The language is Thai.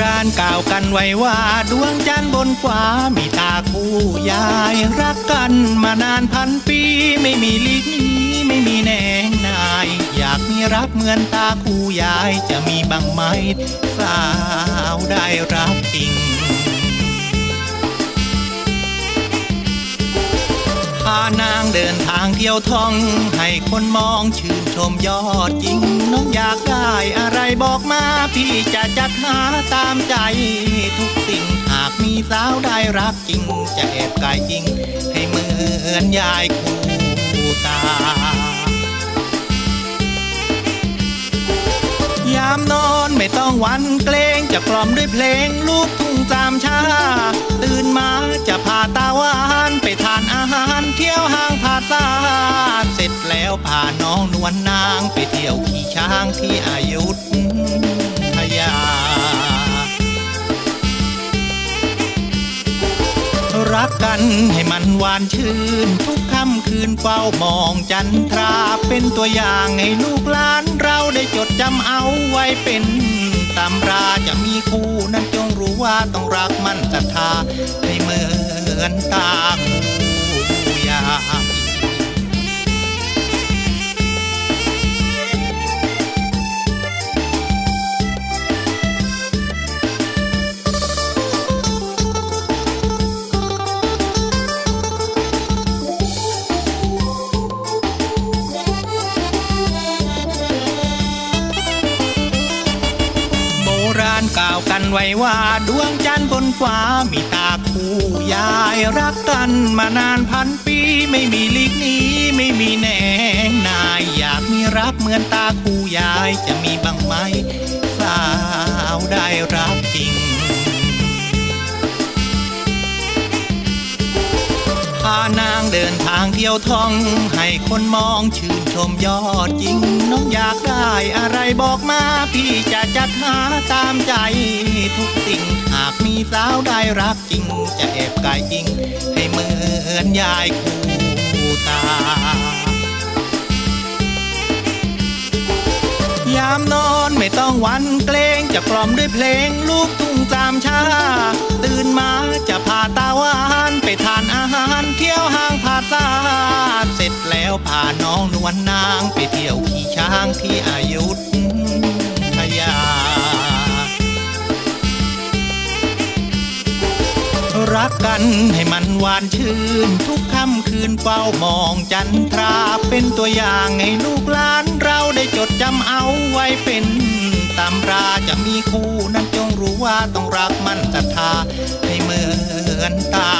ราณกล่าวกันไว้ว่าดวงจันทร์บนฟ้ามีตาคู่ยายรักกันมานานพันปีไม่มีลีกหนี้ไม่มีแนงนาย อยากมีรักเหมือนตาคู่ยายจะมีบ้างไหมสาวได้รักจริงพานางเดินทางเที่ยวท่อง ให้คนมองชื่นชมยอดจริงน้องอยากได้อะ พี่จะจัดหาตามใจทุกสิ่งหากมีสาวได้รักจริง จะแอบกายจริง ให้เหมือนยายคู่ตายามนอนไม่ต้องวันเกรงจะกล่อมด้วยเพลงลูกทุ่งสามชา ตื่นมาจะพาตาหวานไปทานอาหารเที่ยวห้างผาซาเสร็จแล้วพาน้องนวลนางไปเที่ยวขี่ช้างที่อายุท ยา รักกันให้มันหวานชื่น ทุกค่ำคืนเฝ้ามองจันทราเป็นตัวอย่างให้ลูกหลานเราได้จดจำเอาไว้เป็นตำราจะมีคู่นั้นจงรู้ว่าต้องรักมันศรัทธาให้เหมือนตา กล่าวกันไว้ว่าดวงจันทร์บนฟ้ามีตาคู่ยายรักกันมานานพันปี ไม่มีลิกนี้ไม่มีแหนงนายอยากมีรักเหมือนตาคู่ยายจะมีบ้างไหมสาวได้รักจริงานางเดินทางเที่ยวท่อง ให้คนมองชื่นชมยอดจริง น้องอยากได้อะไรบอกมาพี่จะจัดหาตามใจ ทุกสิ่งหากมีสาวได้รักจริง จะแอบกายจริง ให้เหมือนยายคู่ตายามนอนไม่ต้องวันเกรงจะกล่อมด้วยเพลงลูกทุ่งสามชา แล้วพาน้องนวลนางไปเที่ยวขี่ช้างที่อายุทยา รักกันให้มันหวานชื่น ทุกค่ำคืนเฝ้ามองจันทราเป็นตัวอย่างให้ลูกหลานเราได้จดจำเอาไว้เป็นตำราจะมีคู่นั้นจงรู้ว่าต้องรักมันศรัทธาให้เหมือนตา